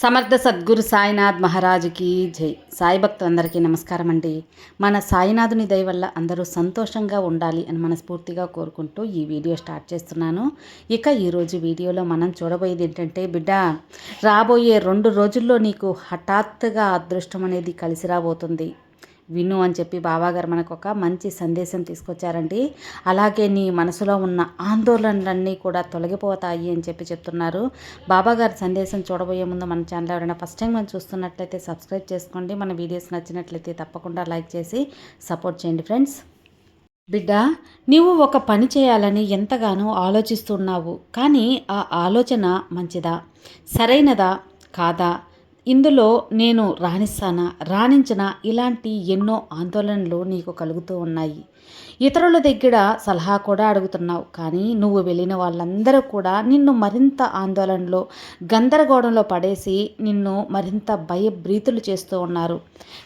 సమర్థ సద్గురు సాయినాథ్ మహారాజుకి జై. సాయి భక్తులందరికీ నమస్కారం అండి. మన సాయినాథుని దయ వల్ల అందరూ సంతోషంగా ఉండాలి అని మనస్ఫూర్తిగా కోరుకుంటూ ఈ వీడియో స్టార్ట్ చేస్తున్నాను. ఇక ఈరోజు వీడియోలో మనం చూడబోయేది ఏంటంటే బిడ్డ రాబోయే రెండు రోజుల్లో నీకు హఠాత్తుగా అదృష్టం అనేది కలిసి రాబోతుంది. విను అని చెప్పి బాబాగారు మనకు ఒక మంచి సందేశం తీసుకొచ్చారండి. అలాగే నీ మనసులో ఉన్న ఆందోళనలన్నీ కూడా తొలగిపోతాయి అని చెప్పి చెప్తున్నారు. బాబాగారి సందేశం చూడబోయే ముందు మన ఛానల్ ఎవరైనా ఫస్ట్ టైం మనం చూస్తున్నట్లయితే సబ్స్క్రైబ్ చేసుకోండి. మన వీడియోస్ నచ్చినట్లయితే తప్పకుండా లైక్ చేసి సపోర్ట్ చేయండి ఫ్రెండ్స్. బిడ్డ నీవు ఒక పని చేయాలని ఎంతగానో ఆలోచిస్తున్నావు. కానీ ఆ ఆలోచన మంచిదా? సరైనదా? కాదా? ఇందులో నేను రాణిస్తానా రాణించిన ఇలాంటి ఎన్నో ఆందోళనలు నీకు కలుగుతూ ఉన్నాయి. ఇతరుల దగ్గర సలహా కూడా అడుగుతున్నావు. కానీ నువ్వు వెళ్ళిన వాళ్ళందరూ కూడా నిన్ను మరింత ఆందోళనలో గందరగోళంలో పడేసి నిన్ను మరింత భయభ్రీతులు చేస్తూ ఉన్నారు.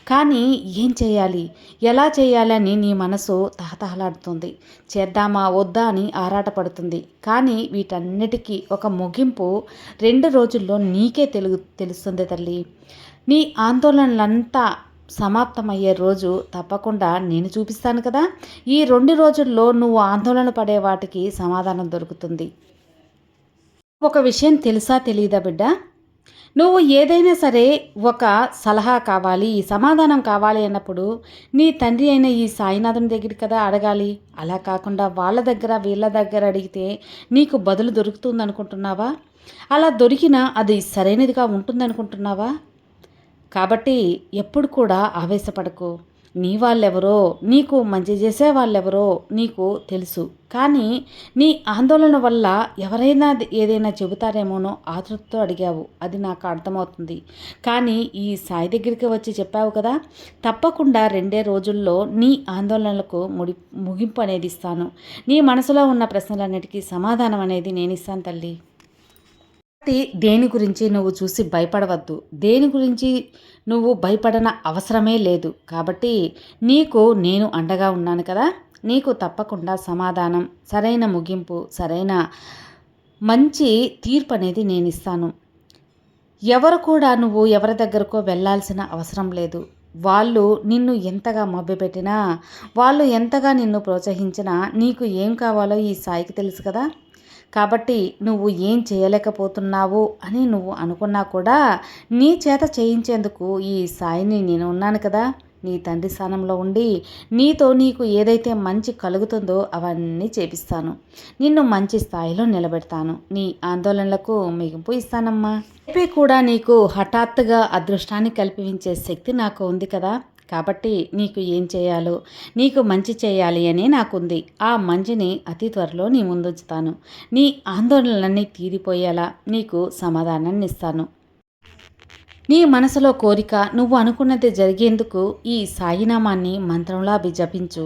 కానీ ఏం చేయాలి? ఎలా చేయాలని నీ మనసు తహతహలాడుతుంది. చేద్దామా వద్దా అని ఆరాటపడుతుంది కానీ వీటన్నిటికీ ఒక ముగింపు రెండు రోజుల్లో నీకే తెలుగు తెలుస్తుంది తల్లి. నీ ఆందోళనలంతా సమాప్తమయ్యే రోజు తప్పకుండా నేను చూపిస్తాను కదా. ఈ రెండు రోజుల్లో నువ్వు ఆందోళన పడే వాటికి సమాధానం దొరుకుతుంది. ఒక విషయం తెలుసా తెలియదా బిడ్డ? నువ్వు ఏదైనా సరే ఒక సలహా కావాలి సమాధానం కావాలి అన్నప్పుడు నీ తండ్రి అయిన ఈ సాయినాథం దగ్గర కదా అడగాలి. అలా కాకుండా వాళ్ళ దగ్గర వీళ్ళ దగ్గర అడిగితే నీకు బదులు దొరుకుతుంది అనుకుంటున్నావా అలా దొరికినా అది సరైనదిగా ఉంటుందనుకుంటున్నావా? కాబట్టి ఎప్పుడు కూడా ఆవేశపడకు. నీ వాళ్ళెవరో నీకు మంచి చేసే వాళ్ళెవరో నీకు తెలుసు. కానీ నీ ఆందోళన వల్ల ఎవరైనా ఏదైనా చెబుతారేమోనో ఆతృతతో అడిగావు. అది నాకు అర్థమవుతుంది. కానీ ఈ సాయి దగ్గరికి వచ్చి చెప్పావు కదా తప్పకుండా రెండే రోజుల్లో నీ ఆందోళనలకు ముడి ముగింపు అనేది ఇస్తాను. నీ మనసులో ఉన్న ప్రశ్నలన్నిటికీ సమాధానం అనేది నేను ఇస్తాను తల్లి. దేని గురించి నువ్వు చూసి భయపడవద్దు. దేని గురించి నువ్వు భయపడన అవసరమే లేదు. కాబట్టి నీకు నేను అండగా ఉన్నాను కదా. నీకు తప్పకుండా సమాధానం సరైన ముగింపు సరైన మంచి తీర్పు అనేది నేను ఇస్తాను. ఎవరు కూడా నువ్వు ఎవరి దగ్గరకో వెళ్ళాల్సిన అవసరం లేదు. వాళ్ళు నిన్ను ఎంతగా మభ్యపెట్టినా వాళ్ళు ఎంతగా నిన్ను ప్రోత్సహించినా నీకు ఏం కావాలో ఈ సాయికి తెలుసు కదా. కాబట్టి నువ్వు ఏం చేయలేకపోతున్నావు అని నువ్వు అనుకున్నా కూడా నీ చేత చేయించేందుకు ఈ సాయిని నేను ఉన్నాను కదా. నీ తండ్రి స్థానంలో ఉండి నీతో నీకు ఏదైతే మంచి కలుగుతుందో అవన్నీ చేపిస్తాను. నిన్ను మంచి స్థాయిలో నిలబెడతాను. నీ ఆందోళనలకు మిగింపు ఇస్తానమ్మా. చెప్పి కూడా నీకు హఠాత్తుగా అదృష్టాన్ని కల్పించే శక్తి నాకు ఉంది కదా. కాబట్టి నీకు ఏం చేయాలో? నీకు మంచి చేయాలి అని నాకుంది. ఆ మంచిని అతి త్వరలో నీ ముందుంచుతాను. నీ ఆందోళనలన్నీ తీరిపోయేలా నీకు సమాధానాన్ని ఇస్తాను నీ మనసులో కోరిక నువ్వు అనుకున్నది జరిగేందుకు ఈ సాయినామాన్ని మంత్రంలా జపించు.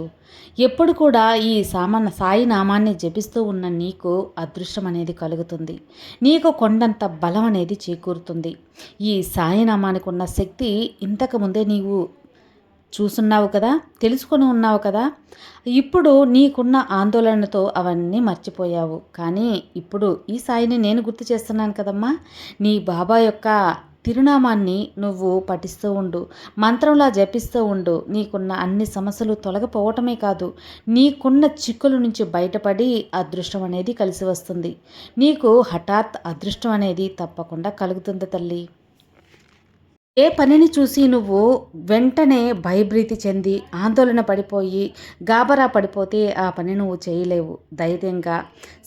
ఎప్పుడు కూడా ఈ సామాన సాయినామాన్ని జపిస్తూ ఉన్న నీకు అదృష్టం అనేది కలుగుతుంది. నీకు కొండంత బలం అనేది చేకూరుతుంది. ఈ సాయినామానికి ఉన్న శక్తి ఇంతకుముందే నీవు చూసున్నావు కదా తెలుసుకొని ఉన్నావు కదా ఇప్పుడు నీకున్న ఆందోళనతో అవన్నీ మర్చిపోయావు. కానీ ఇప్పుడు ఈ సాయిని నేను గుర్తు చేస్తున్నాను కదమ్మా నీ బాబా యొక్క తిరునామాన్ని నువ్వు పఠిస్తూ ఉండు మంత్రంలా జపిస్తూ ఉండు. నీకున్న అన్ని సమస్యలు తొలగిపోవటమే కాదు నీకున్న చిక్కుల నుంచి బయటపడి అదృష్టం అనేది కలిసి వస్తుంది. నీకు హఠాత్ అదృష్టం అనేది తప్పకుండా కలుగుతుంది తల్లి. ఏ పనిని చూసి నువ్వు వెంటనే భయభ్రీతి చెంది ఆందోళన పడిపోయి గాబరా పడిపోతే ఆ పని నువ్వు చేయలేవు. ధైర్యంగా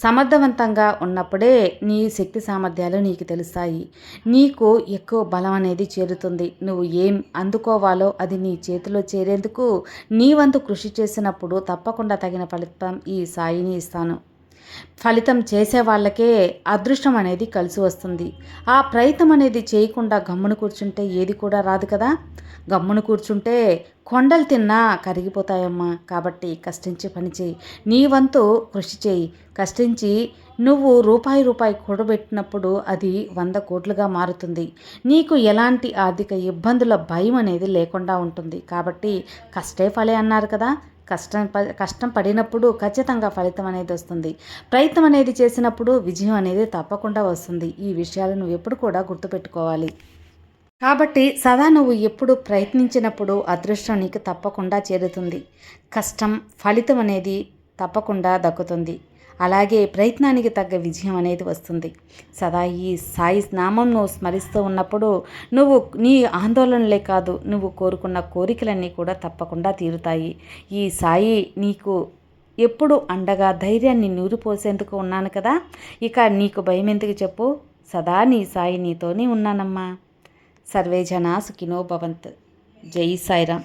సమర్థవంతంగా ఉన్నప్పుడే నీ శక్తి సామర్థ్యాలు నీకు తెలుస్తాయి. నీకు ఎక్కువ బలం అనేది చేరుతుంది. నువ్వు ఏం అందుకోవాలో అది నీ చేతిలో చేరేందుకు నీ వంతు కృషి చేసినప్పుడు తప్పకుండా తగిన ఫలితం ఈ సాయిని ఇస్తాను. ఫలితం చేసే వాళ్ళకే అదృష్టం అనేది కలిసి వస్తుంది. ఆ ప్రయత్నం అనేది చేయకుండా గమ్మును కూర్చుంటే ఏది కూడా రాదు కదా? గమ్మును కూర్చుంటే కొండలు తిన్నా కరిగిపోతాయమ్మా. కాబట్టి కష్టించి పనిచేయి నీ వంతు కృషి చేయి. కష్టించి నువ్వు రూపాయి రూపాయి కూడబెట్టినప్పుడు అది వంద కోట్లుగా మారుతుంది. నీకు ఎలాంటి ఆర్థిక ఇబ్బందుల భయం అనేది లేకుండా ఉంటుంది. కాబట్టి కష్టే ఫలే అన్నారు కదా? కష్టం ప- కష్టం పడినప్పుడు ఖచ్చితంగా ఫలితం అనేది వస్తుంది. ప్రయత్నం అనేది చేసినప్పుడు విజయం అనేది తప్పకుండా వస్తుంది. ఈ విషయాలు నువ్వు ఎప్పుడు కూడా గుర్తుపెట్టుకోవాలి. కాబట్టి సదా నువ్వు ఎప్పుడు ప్రయత్నించినప్పుడు అదృష్టం నీకు తప్పకుండా చేరుతుంది. కష్టం ఫలితం అనేది తప్పకుండా దక్కుతుంది. అలాగే ప్రయత్నానికి తగ్గ విజయం అనేది వస్తుంది. సదా ఈ సాయి నామం నువ్వు స్మరిస్తూ ఉన్నప్పుడు నువ్వు నీ ఆందోళనలే కాదు నువ్వు కోరుకున్న కోరికలన్నీ కూడా తప్పకుండా తీరుతాయి. ఈ సాయి నీకు ఎప్పుడు అండగా ధైర్యాన్ని నూరిపోసేందుకు ఉన్నాను కదా? ఇక నీకు భయం ఎందుకు చెప్పు? సదా నీ సాయి నీతోనే ఉన్నానమ్మా. సర్వే జనా సుఖినో భవంత్. జై సాయిరామ్.